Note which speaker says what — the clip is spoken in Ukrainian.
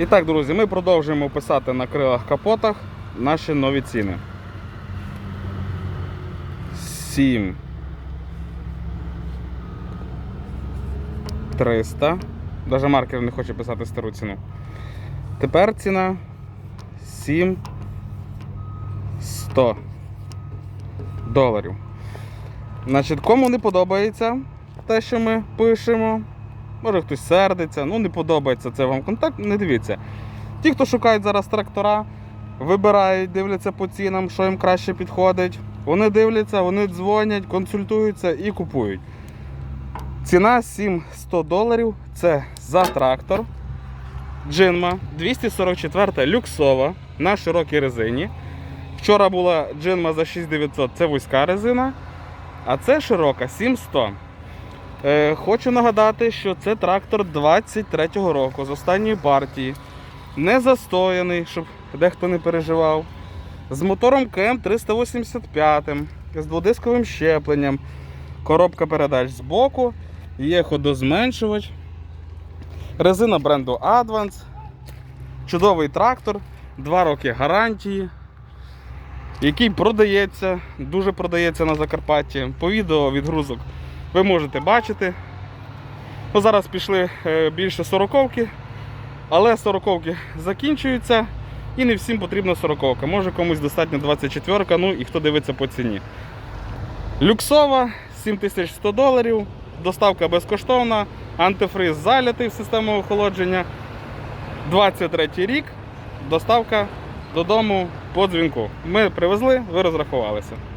Speaker 1: І так, друзі, ми продовжуємо писати на крилах капотах наші нові ціни. 7 300. Даже маркер не хоче писати стару ціну. Тепер ціна 7 100 доларів. Значить, кому не подобається те, що ми пишемо, може хтось сердиться, ну не подобається це вам контакт, не дивіться. Ті, хто шукають зараз трактора, вибирають, дивляться по цінам, що їм краще підходить. Вони дивляться, вони дзвонять, консультуються і купують. Ціна 700 доларів це за трактор. Джинма 244 люксова на широкій резині. Вчора була джинма за 6900, це вузька резина, а це широка 7100. Е, хочу нагадати, що це трактор 23-го року з останньої партії. Не застояний, щоб дехто не переживав. З мотором КМ 385, з дводисковим щепленням, коробка передач збоку, є ходозменшувач, резина бренду Advance, чудовий трактор, 2 роки гарантії, який продається, дуже продається на Закарпатті. По відео відгрузок ви можете бачити. Ну, зараз пішли е, більше сороковки, але сороковки закінчуються і не всім потрібна сороковка. Може комусь достатньо 24-ка, ну і хто дивиться по ціні. Люксова 7100 доларів, доставка безкоштовна, антифриз залятий в систему охолодження. 23 рік, доставка додому по дзвінку. Ми привезли, ви розрахувалися.